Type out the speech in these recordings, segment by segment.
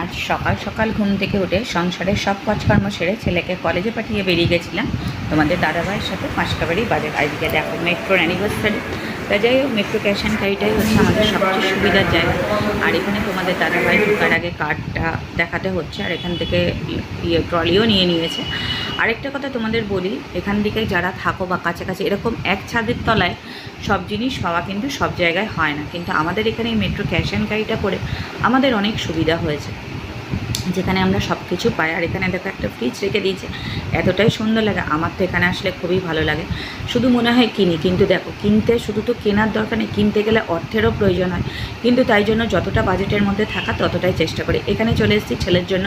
আজ সকাল সকাল ঘুম থেকে উঠে সংসারের সব কাজকর্ম সেরে ছেলেকে কলেজে পাঠিয়ে বেরিয়ে গেছিলাম। তোমাদের দাদাভাইয়ের সাথে পাঁচকাবাড়ি বাজার। আজকে দেখো মেট্রোর অ্যানিভার্সারি তা যাই হোক মেট্রো ক্যাশ অ্যান্ড হচ্ছে আমাদের সবচেয়ে সুবিধার জায়গা। আর এখানে তোমাদের দাদাভাই ঢোকার আগে কার্ডটা দেখাতে হচ্ছে আর এখান থেকে ইয়ে ট্রলিও নিয়ে নিয়েছে। আরেকটা কথা তোমাদের বলি, এখান থেকে যারা থাকো বা কাছাকাছি, এরকম এক ছাদের তলায় সব জিনিস পাওয়া কিন্তু সব জায়গায় হয় না। কিন্তু আমাদের এখানে মেট্রো ক্যাশ অ্যান্ড করে আমাদের অনেক সুবিধা হয়েছে। যেখানে আমরা সব কিছু পাই আর এখানে দেখো একটা ফ্রিজ রেখে দিয়েছে। এতটাই সুন্দর লাগে। আমার তো এখানে আসলে খুবই ভালো লাগে। শুধু মনে হয় কিনি, কিন্তু দেখো, কিনতে শুধু তো কেনার দরকার নেই, কিনতে গেলে অর্থেরও প্রয়োজন হয়। কিন্তু তাই জন্য যতটা বাজেটের মধ্যে থাকা, ততটাই চেষ্টা করি। এখানে চলে এসেছি ছেলের জন্য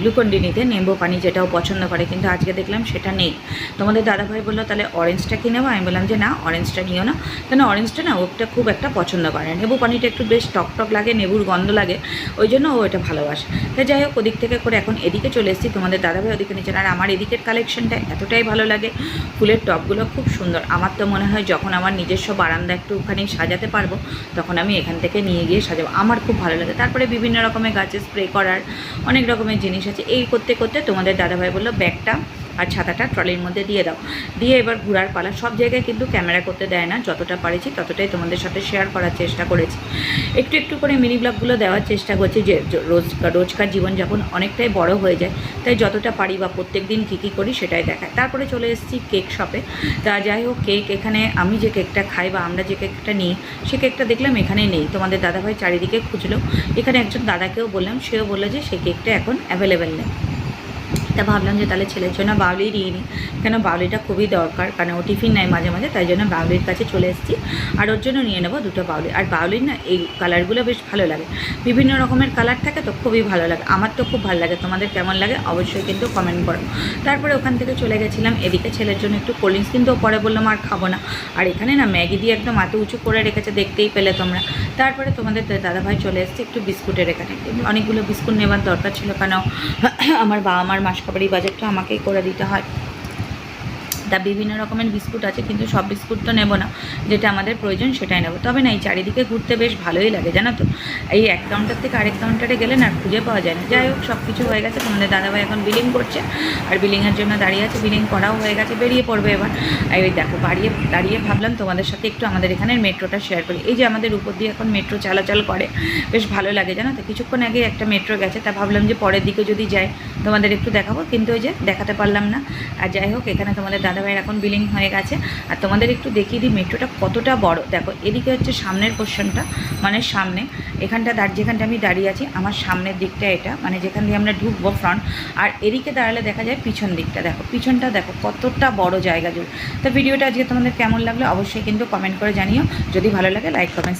গ্লুকন্ডি নিতে নেম্বু পানি যেটাও পছন্দ করে, কিন্তু আজকে দেখলাম সেটা নেই। তোমাদের দাদাভাই বলল, তাহলে অরেঞ্জটা কিনে নেব আমি বললাম যে, না অরেঞ্জটা নিও না। কেন অরেঞ্জটা না ওটা খুব একটা পছন্দ করে। নেবু পানিটা একটু বেশ টক টক লাগে, নেবুর গন্ধ লাগে, ওই জন্য ও এটা ভালোবাসে। তা যাই হোক, ওদিক থেকে করে এখন এদিকে চলে এসেছি। তোমাদের দাদাভাই ওদিকে নিচে আর আমার এদিকের কালেকশনটা এতটাই ভালো লাগে। ফুলের টপগুলো খুব সুন্দর। আমার তো মনে হয় যখন আমার নিজস্ব বারান্দা একটু একটুখানি সাজাতে পারব, তখন আমি এখান থেকে নিয়ে গিয়ে সাজাবো। আমার খুব ভালো লাগে। তারপরে বিভিন্ন রকমের গাছে স্প্রে করার অনেক রকমের জিনিস আছে। এই করতে করতে তোমাদের দাদাভাই বলল, ব্যাগটা আর ছাতাটা ট্রলির মধ্যে দিয়ে দাও। দিয়ে এবার ঘোরার পালা সব জায়গায় কিন্তু ক্যামেরা করতে দেয় না। যতটা পারেছি ততটাই তোমাদের সাথে শেয়ার করার চেষ্টা করেছি। একটু একটু করে মিনি ব্লগগুলো দেওয়ার চেষ্টা করছি যে রোজ, রোজকার জীবনযাপন অনেকটাই বড় হয়ে যায়। তাই যতটা পারি বা প্রত্যেক দিন কী কী করি সেটাই দেখায় তারপরে চলে এসেছি কেক শপে তা যাই হোক কেক এখানে আমি যে কেকটা খাই বা আমরা যে কেকটা নিই, সে কেকটা দেখলাম এখানে নেই। তোমাদের দাদাভাই চারিদিকে খুঁজলো। এখানে একজন দাদাকেও বললাম, সেও বলল যে সেই কেকটা এখন অ্যাভেলেবেল নেই। তা ভাবলাম যে তাহলে ছেলের জন্য বাউলি নিয়ে নিই। কেন বাউলিটা খুবই দরকার, কারণ ও টিফিন নেয় মাঝে মাঝে, তাই জন্য বাউলির কাছে চলে এসেছি। আর ওর জন্য নিয়ে নেব দুটো বাউলি। আর বাউলির না, এই কালারগুলো বেশ ভালো লাগে। বিভিন্ন রকমের কালার থাকে তো খুবই ভালো লাগে। আমার তো খুব ভালো লাগে, তোমাদের কেমন লাগে অবশ্যই কিন্তু কমেন্ট করো। তারপরে ওখান থেকে চলে গেছিলাম, এদিকে ছেলের জন্য একটু কোল্ড ড্রিঙ্কস কিন্তু পরে বললাম আর খাব না। আর এখানে না ম্যাগি দিয়ে একদম মাথা উঁচু করে রেখেছে, দেখতেই পেলে তোমরা। তারপরে তোমাদের দাদাভাই চলে এসেছে একটু বিস্কুটের এখানে। অনেকগুলো বিস্কুট নেওয়ার দরকার ছিল কেন আমার বাবা মার মাসকাবাড়ি বাজারটা আমাকেই করে দিতে হয়। তা বিভিন্ন রকমের বিস্কুট আছে, কিন্তু সব বিস্কুট তো নেব না। যেটা আমাদের প্রয়োজন সেটাই নেব। তবে না, এই চারিদিকে ঘুরতে বেশ ভালোই লাগে, জানো তো? এই এক কাউন্টার থেকে আরেক কাউন্টারে গেলে না খুঁজে পাওয়া যায় না। যাই হোক সব কিছু হয়ে গেছে। তোমাদের দাদাভাই এখন বিলিং করছে। আর বিলিংয়ের জন্য দাঁড়িয়ে আছে। বিলিং করাও হয়ে গেছে, বেরিয়ে পড়বে এবার। ওই দেখো, বাড়িয়ে, দাঁড়িয়ে ভাবলাম তোমাদের সাথে একটু আমাদের এখানের মেট্রোটা শেয়ার করি। এই যে আমাদের উপর দিয়ে এখন মেট্রো চলাচল করে, বেশ ভালো লাগে, জানো তো? কিছুক্ষণ আগে একটা মেট্রো গেছে, তা ভাবলাম যে পরের দিকে যদি যাই, তোমাদের একটু দেখাবো। কিন্তু ওই যে দেখাতে পারলাম না। আর যাই হোক, এখানে তোমাদের দাদাভাইয়ের এখন বিলিং হয়ে গেছে। আর তোমাদের একটু দেখিয়ে দিই মেট্রোটা কতটা বড়। দেখো, এদিকে হচ্ছে সামনের পোর্শনটা মানে সামনে। এখানটা দাঁড়, যেখানটা আমি দাঁড়িয়ে আছি, আমার সামনের দিকটা এটা মানে যেখান দিয়ে আমরা ঢুকবো ফ্রন্ট আর এদিকে দাঁড়ালে দেখা যায় পিছন দিকটা। দেখো, পিছনটা দেখো, কতটা বড় জায়গা জুড়ে। তো ভিডিওটা আজকে তোমাদের কেমন লাগল, অবশ্যই কিন্তু কমেন্ট করে জানিও। যদি ভালো লাগে লাইক কমেন্ট